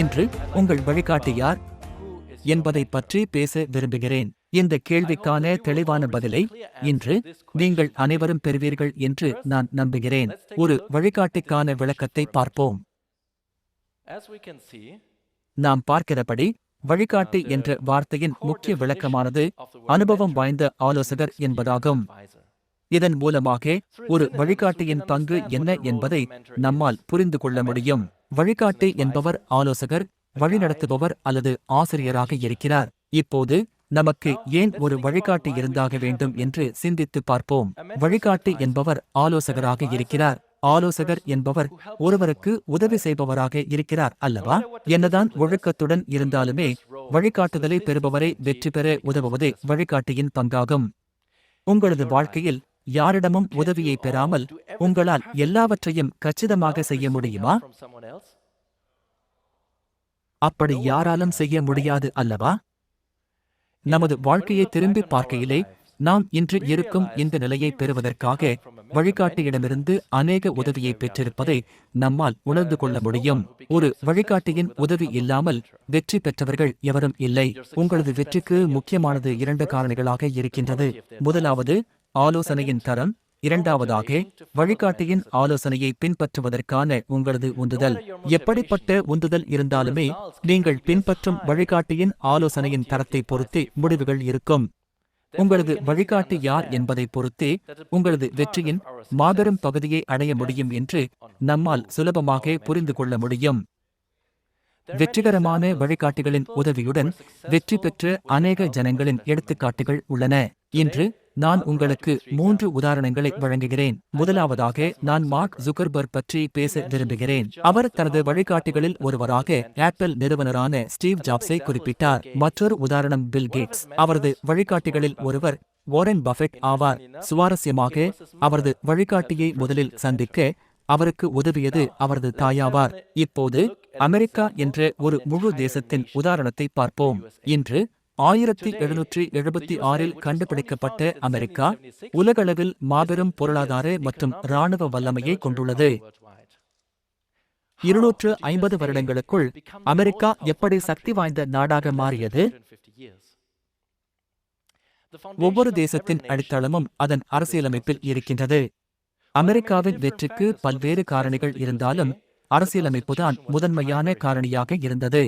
இன்று உங்கள் வழிகாட்டி யார்? என்பதை பற்றி பேச விரும்புகிறேன். இந்த கேள்விக்கான தெளிவான பதிலை இன்று நீங்கள் அனைவரும் பெறுவீர்கள் என்று நான் நம்புகிறேன். ஒரு வழிகாட்டிக்கான விளக்கத்தை பார்ப்போம். நாம் பார்க்கிறபடி வழிகாட்டி என்ற வார்த்தையின் முக்கிய விளக்கமானது அனுபவம் வாய்ந்த ஆலோசகர் என்பதாகும். இதன் மூலமாக ஒரு வழிகாட்டியின் பங்கு என்ன என்பதை நம்மால் புரிந்து கொள்ள முடியும். வழிகாட்டி என்பவர் ஆலோசகர் வழிநடத்துபவர் அல்லது ஆசிரியராக இருக்கிறார். இப்போது நமக்கு ஏன் ஒரு வழிகாட்டி இருந்தாக வேண்டும் என்று சிந்தித்து பார்ப்போம். வழிகாட்டி என்பவர் ஆலோசகராக இருக்கிறார். ஆலோசகர் என்பவர் ஒருவருக்கு உதவி செய்பவராக இருக்கிறார் அல்லவா? என்னதான் ஒழுக்கத்துடன் இருந்தாலுமே வழிகாட்டுதலை பெறுபவரை வெற்றி பெற உதவுவதே வழிகாட்டியின் பங்காகும். உங்களது வாழ்க்கையில் யாரிடமும் உதவியை பெறாமல் உங்களால் எல்லாவற்றையும் கச்சிதமாக செய்ய முடியுமா? அப்படி யாராலும் செய்ய முடியாது அல்லவா? நமது வாழ்க்கையை திரும்பி பார்க்கையிலே நாம் இன்று இருக்கும் இந்த நிலையை பெறுவதற்காக வழிகாட்டியிடமிருந்து அநேக உதவியை பெற்றிருப்பதை நம்மால் உணர்ந்து கொள்ள முடியும். ஒரு வழிகாட்டியின் உதவி இல்லாமல் வெற்றி பெற்றவர்கள் எவரும் இல்லை. உங்களது வெற்றிக்கு முக்கியமானது இரண்டு காரணிகளாக இருக்கின்றது. முதலாவது ஆலோசனையின் தரம் இரண்டாவதாக வழிகாட்டியின் ஆலோசனையை பின்பற்றுவதற்கான உங்களது உந்துதல். எப்படிப்பட்ட உந்துதல் இருந்தாலுமே நீங்கள் பின்பற்றும் வழிகாட்டியின் ஆலோசனையின் தரத்தை பொறுத்து முடிவுகள் இருக்கும். உங்களது வழிகாட்டி யார் என்பதை பொறுத்தே உங்களது வெற்றியின் மாபெரும் பகுதியை அடைய முடியும் என்று நம்மால் சுலபமாக புரிந்து கொள்ள முடியும். வெற்றிகரமான வழிகாட்டிகளின் உதவியுடன் வெற்றி பெற்ற அநேக ஜனங்களின் எடுத்துக்காட்டுகள் உள்ளன. இன்று நான் உங்களுக்கு மூன்று உதாரணங்களை வழங்குகிறேன். முதலாவதாக நான் மார்க் ஜுகர்பர்க் பற்றி பேச விரும்புகிறேன். அவர் தனது வழிகாட்டிகளில் ஒருவராக ஆப்பிள் நிறுவனரான ஸ்டீவ் ஜாப்ஸை குறிப்பிட்டார். மற்றொரு உதாரணம் பில் கேட்ஸ். அவரது வழிகாட்டிகளில் ஒருவர் வாரன் பஃபெட் ஆவார். சுவாரஸ்யமாக அவரது வழிகாட்டியை முதலில் சந்திக்க அவருக்கு உதவியது அவரது தாயாவார். இப்போது அமெரிக்கா என்ற ஒரு முழு தேசத்தின் உதாரணத்தை பார்ப்போம். இன்று ஆயிரத்தி எழுநூற்றி எழுபத்தி ஆறில் கண்டுபிடிக்கப்பட்ட அமெரிக்கா உலகளவில் மாபெரும் பொருளாதார மற்றும் இராணுவ வல்லமையை கொண்டுள்ளது. இருநூற்று ஐம்பது வருடங்களுக்குள் அமெரிக்கா எப்படி சக்தி வாய்ந்த நாடாக மாறியது? ஒவ்வொரு தேசத்தின் அடித்தளமும் அதன் அரசியலமைப்பில் இருக்கின்றது. அமெரிக்காவின் வெற்றிக்கு பல்வேறு காரணிகள் இருந்தாலும் அரசியலமைப்புதான் முதன்மையான காரணியாக இருந்தது.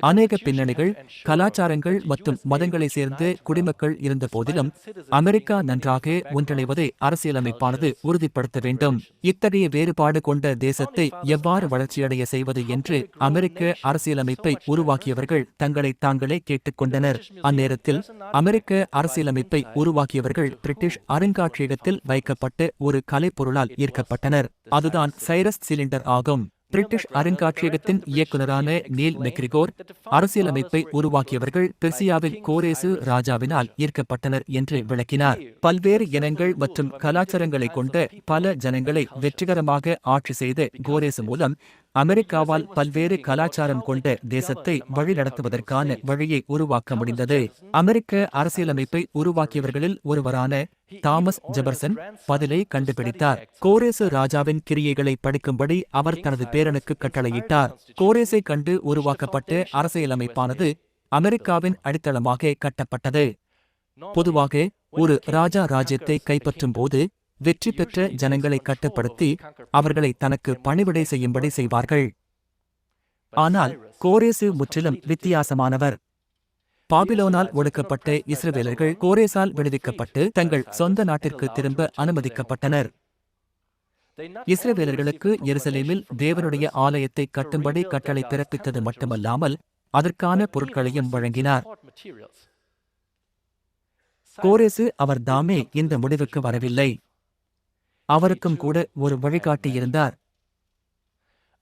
அநேக பின்னணிகள் கலாச்சாரங்கள் மற்றும் மதங்களை சேர்ந்த குடிமக்கள் இருந்த போதிலும் அமெரிக்கா நன்றாக ஒன்றிணைவதை அரசியலமைப்பானது உறுதிப்படுத்த வேண்டும். இத்தகைய வேறுபாடு கொண்ட தேசத்தை எவ்வாறு வளர்ச்சியடைய செய்வது என்று அமெரிக்க அரசியலமைப்பை உருவாக்கியவர்கள் தங்களை தாங்களே கேட்டுக்கொண்டனர் அந்நேரத்தில் அமெரிக்க அரசியலமைப்பை உருவாக்கியவர்கள் பிரிட்டிஷ் அருங்காட்சியகத்தில் வைக்கப்பட்ட ஒரு கலைப்பொருளால் ஈர்க்கப்பட்டனர். அதுதான் சைரஸ் சிலிண்டர் ஆகும். பிரிட்டிஷ் அருங்காட்சியகத்தின் இயக்குனரான நீல் மெக்ரிகோர் அரசியலமைப்பை உருவாக்கியவர்கள் பெர்சியாவில் கோரேசு ராஜாவினால் ஈர்க்கப்பட்டனர் என்று விளக்கினார். பல்வேறு இனங்கள் மற்றும் கலாச்சாரங்களை கொண்ட பல ஜனங்களை வெற்றிகரமாக ஆட்சி செய்த கோரேசு மூலம் அமெரிக்காவால் பல்வேறு கலாச்சாரம் கொண்ட தேசத்தை வழிநடத்துவதற்கான வழியை உருவாக்க முடிந்தது. அமெரிக்க அரசியலமைப்பை உருவாக்கியவர்களில் ஒருவரான தாமஸ் ஜெபர்சன் பதிலை கண்டுபிடித்தார். கோரேசு ராஜாவின் கிரியைகளை படிக்கும்படி அவர் தனது பேரனுக்கு கட்டளையிட்டார். கோரேசை கண்டு உருவாக்கப்பட்ட அரசியலமைப்பானது அமெரிக்காவின் அடித்தளமாக கட்டப்பட்டது. பொதுவாக ஒரு ராஜா ராஜ்யத்தை கைப்பற்றும் போது வெற்றி பெற்ற ஜனங்களை கட்டுப்படுத்தி அவர்களை தனக்கு பணிவிடை செய்யும்படி செய்வார்கள். ஆனால் கோரேசு முற்றிலும் வித்தியாசமானவர். பாபிலோனால் ஒடுக்கப்பட்ட இஸ்ரவேலர்கள் கோரேசால் விடுவிக்கப்பட்டு தங்கள் சொந்த நாட்டிற்கு திரும்ப அனுமதிக்கப்பட்டனர். இஸ்ரவேலர்களுக்கு எருசலேமில் தேவனுடைய ஆலயத்தை கட்டும்படி கட்டளை பிறப்பித்தது மட்டுமல்லாமல் அதற்கான பொருட்களையும் வழங்கினார். கோரேசு அவர் தாமே இந்த முடிவுக்கு வரவில்லை. அவருக்கும் கூட ஒரு வழிகாட்டி இருந்தார்.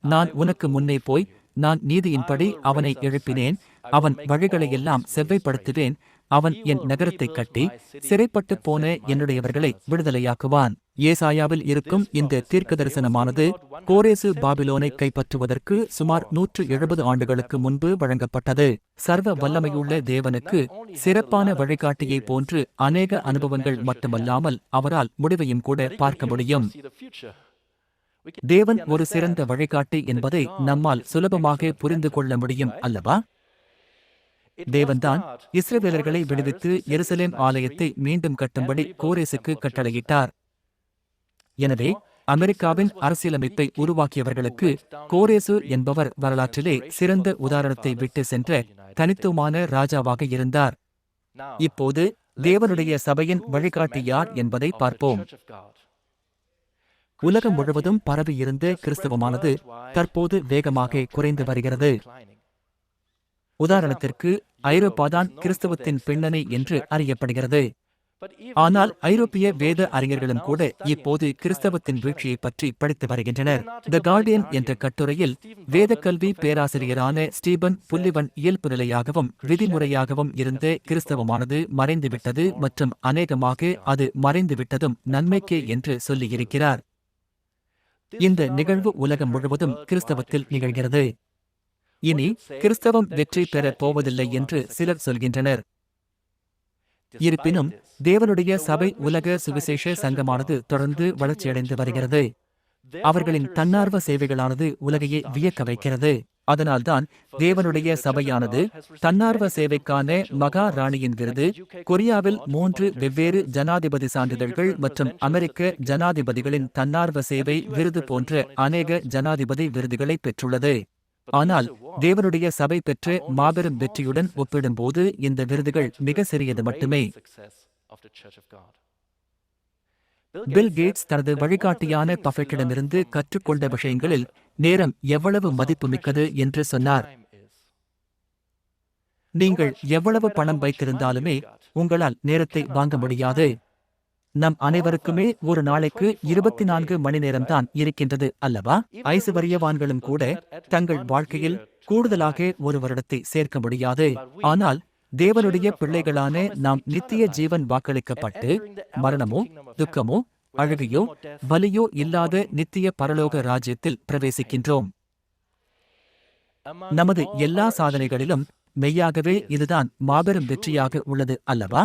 நான் உனக்கு முன்னே போய் நான் நீதியின்படி அவனை எழுப்பினேன் அவன் வழிகளையெல்லாம் செவ்வைப்படுத்துவேன் அவன் என் நகரத்தை கட்டி சிறைப்பட்டு போன என்னுடையவர்களை விடுதலையாக்குவான். ஏசாயாவில் இருக்கும் இந்த தீர்க்க தரிசனமானது கோரேசு பாபிலோனை கைப்பற்றுவதற்கு சுமார் நூற்று எழுபது ஆண்டுகளுக்கு முன்பு வழங்கப்பட்டது. சர்வ வல்லமையுள்ள தேவனுக்கு சிறப்பான வழிகாட்டியை போன்று அநேக அனுபவங்கள் மட்டுமல்லாமல் அவரால் முடிவையும் கூட பார்க்க முடியும். தேவன் ஒரு சிறந்த வழிகாட்டி என்பதை நம்மால் சுலபமாக புரிந்து கொள்ள முடியும்? அல்லவா? தேவன்தான் இஸ்ரவேலர்களை விடுவித்து எருசலேம் ஆலயத்தை மீண்டும் கட்டும்படி கோரேசுக்கு கட்டளையிட்டார். எனவே அமெரிக்காவின் அரசியலமைப்பை உருவாக்கியவர்களுக்கு கோரேசு என்பவர் வரலாற்றிலே சிறந்த உதாரணத்தை விட்டு சென்ற தனித்துவமான ராஜாவாக இருந்தார். இப்போது தேவனுடைய சபையின் வழிகாட்டி யார் என்பதை பார்ப்போம். உலகம் முழுவதும் பரவியிருந்த கிறிஸ்தவமானது தற்போது வேகமாக குறைந்து வருகிறது. உதாரணத்திற்கு ஐரோப்பாதான் கிறிஸ்தவத்தின் பின்னணி என்று அறியப்படுகிறது. ஆனால் ஐரோப்பிய வேத அறிஞர்களும் கூட இப்போது கிறிஸ்தவத்தின் வீழ்ச்சியை பற்றி படித்து வருகின்றனர். த கார்டியன் என்ற கட்டுரையில் வேதக்கல்வி பேராசிரியரான ஸ்டீபன் புல்லிவன் இயல்பு நிலையாகவும் விதிமுறையாகவும் இருந்த கிறிஸ்தவமானது மறைந்துவிட்டது மற்றும் அநேகமாக அது மறைந்துவிட்டதும் நன்மைக்கே என்று சொல்லியிருக்கிறார். இந்த நிகழ்வு உலகம் முழுவதும் கிறிஸ்தவத்தில் நிகழ்கிறது. இனி கிறிஸ்தவம் வெற்றி பெறப் போவதில்லை என்று சிலர் சொல்கின்றனர். இருப்பினும் தேவனுடைய சபை உலக சுவிசேஷ சங்கமானது தொடர்ந்து வளர்ச்சியடைந்து வருகிறது. அவர்களின் தன்னார்வ சேவைகளானது உலகையே வியக்க வைக்கிறது. அதனால்தான் தேவனுடைய சபையானது தன்னார்வ சேவைக்கான மகா ராணியின் விருது கொரியாவில் மூன்று வெவ்வேறு ஜனாதிபதி சான்றிதழ்கள் மற்றும் அமெரிக்க ஜனாதிபதிகளின் தன்னார்வ சேவை விருது போன்ற அநேக ஜனாதிபதி விருதுகளை பெற்றுள்ளது. ஆனால் தேவனுடைய சபை பெற்ற மாபெரும் வெற்றியுடன் ஒப்பிடும்போது இந்த விருதுகள் மிக சிறியது மட்டுமே. பில் கேட்ஸ் தனது வழிகாட்டியான பஃபெட்டிடமிருந்து கற்றுக்கொண்ட விஷயங்களில் நேரம் எவ்வளவு மதிப்புமிக்கது என்று சொன்னார். நீங்கள் எவ்வளவு பணம் வைத்திருந்தாலுமே உங்களால் நேரத்தை வாங்க முடியாது. நம் அனைவருக்குமே ஒரு நாளைக்கு இருபத்தி நான்கு மணி நேரம்தான் இருக்கின்றது அல்லவா? ஐசுவரியவான்களும் கூட தங்கள் வாழ்க்கையில் கூடுதலாக ஒரு வருடத்தை சேர்க்க முடியாது. ஆனால் தேவனுடைய பிள்ளைகளான நாம் நித்திய ஜீவன் வாக்களிக்கப்பட்டு மரணமோ துக்கமோ அழகையோ வலியோ இல்லாத நித்திய பரலோக ராஜ்யத்தில் பிரவேசிக்கின்றோம். நமது எல்லா சாதனைகளிலும் மெய்யாகவே இதுதான் மாபெரும் வெற்றியாக உள்ளது அல்லவா?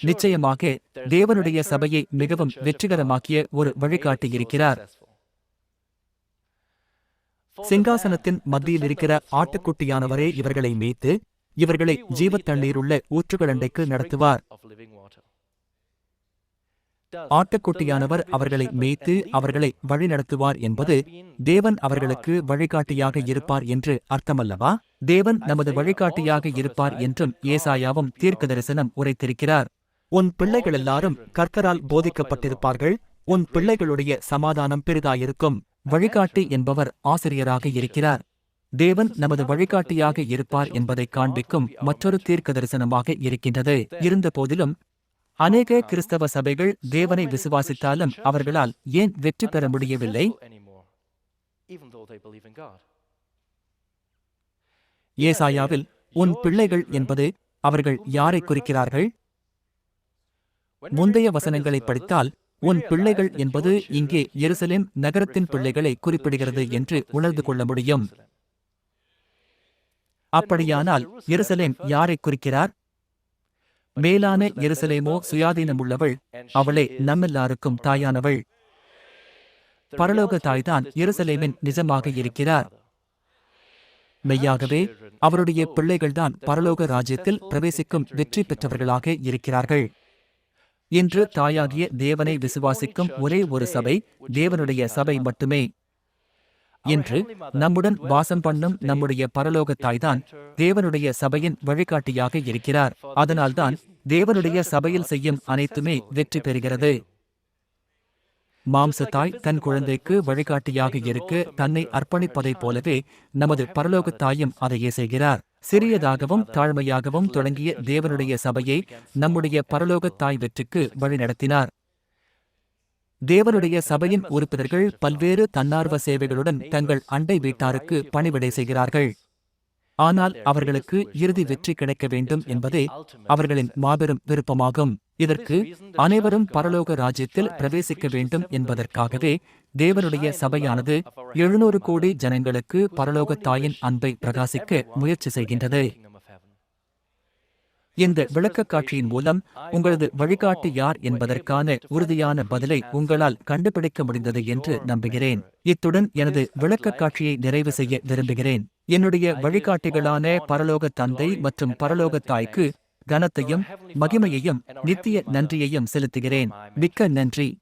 நிச்சயமாக தேவனுடைய சபையை மிகவும் வெற்றிகரமாக்கிய ஒரு வழிகாட்டி இருக்கிறார். சிங்காசனத்தின் மத்தியில் இருக்கிற ஆட்டுக்குட்டியானவரே இவர்களை மீட்டு இவர்களை ஜீவத் தண்ணீருள்ள ஊற்றுகளண்டைக்கு நடத்துவார். ஆட்டுக்குட்டியானவர் அவர்களை மேய்த்து அவர்களை வழிநடத்துவார் என்பது தேவன் அவர்களுக்கு வழிகாட்டியாக இருப்பார் என்று அர்த்தமல்லவா? தேவன் நமது வழிகாட்டியாக இருப்பார் என்றும் ஏசாயாவும் தீர்க்க தரிசனம் உரைத்திருக்கிறார். உன் பிள்ளைகள் எல்லாரும் கர்த்தரால் போதிக்கப்பட்டிருப்பார்கள். உன் பிள்ளைகளுடைய சமாதானம் பெரிதாயிருக்கும். வழிகாட்டி என்பவர் ஆசிரியராக இருக்கிறார். தேவன் நமது வழிகாட்டியாக இருப்பார் என்பதை காண்பிக்கும் மற்றொரு தீர்க்க தரிசனமாக இருக்கின்றது. இருந்த போதிலும் அநேக கிறிஸ்தவ சபைகள் தேவனை விசுவாசித்தாலும் அவர்களால் ஏன் வெற்றி பெற முடியவில்லை? ஏசாயாவில் உன் பிள்ளைகள் என்பது அவர்கள் யாரை குறிக்கிறார்கள்? முந்தைய வசனங்களை படித்தால் உன் பிள்ளைகள் என்பது இங்கே எருசலேம் நகரத்தின் பிள்ளைகளை குறிப்பிடுகிறது என்று உணர்ந்து கொள்ள முடியும். அப்படியானால் எருசலேம் யாரை குறிக்கிறார்? மேலான எருசலேமோ சுயாதீனமுள்ளவள் அவளே நம்மெல்லாருக்கும் தாயானவள். பரலோக தாய்தான் எருசலேமின் நிஜமாக இருக்கிறார். மெய்யாகவே அவருடைய பிள்ளைகள்தான் பரலோக ராஜ்யத்தில் பிரவேசிக்கும் வெற்றி பெற்றவர்களாக இருக்கிறார்கள். இன்று தாயாகிய தேவனை விசுவாசிக்கும் ஒரே ஒரு சபை தேவனுடைய சபை மட்டுமே. இன்று நம்முடன் வாசம் பண்ணும் நம்முடைய பரலோக தாய்தான் தேவனுடைய சபையின் வழிகாட்டியாக இருக்கிறார். அதனால்தான் தேவனுடைய சபையில் செய்யும் அனைத்துமே வெற்றி பெறுகிறது. மாம்ச தாய் தன் குழந்தைக்கு வழிகாட்டியாக இருக்க தன்னை அர்ப்பணிப்பதைப் போலவே நமது பரலோக தாயும் அதையே செய்கிறார். சிறியதாகவும் தாழ்மையாகவும் தொடங்கிய தேவனுடைய சபையை நம்முடைய பரலோக தாய் வெற்றிக்கு வழிநடத்தினார். தேவனுடைய சபையின் உறுப்பினர்கள் பல்வேறு தன்னார்வ சேவைகளுடன் தங்கள் அண்டை வீட்டாருக்கு பணிவிடை செய்கிறார்கள். ஆனால் அவர்களுக்கு இறுதி வெற்றி கிடைக்க வேண்டும் என்பதே அவர்களின் மாபெரும் விருப்பமாகும். இதற்கு அனைவரும் பரலோக ராஜ்யத்தில் பிரவேசிக்க வேண்டும் என்பதற்காகவே தேவனுடைய சபையானது எழுநூறு கோடி ஜனங்களுக்கு பரலோக தாயின் அன்பை பிரகாசிக்க முயற்சி செய்கின்றது. இந்த விளக்கக் காட்சியின் மூலம் உங்களது வழிகாட்டி யார் என்பதற்கான உறுதியான பதிலை உங்களால் கண்டுபிடிக்க முடிந்தது என்று நம்புகிறேன். இத்துடன் எனது விளக்கக் காட்சியை நிறைவு செய்ய விரும்புகிறேன். என்னுடைய வழிகாட்டிகளான பரலோக தந்தை மற்றும் பரலோக தாய்க்கு கனத்தையும் மகிமையையும் நித்திய நன்றியையும் செலுத்துகிறேன். மிக்க நன்றி.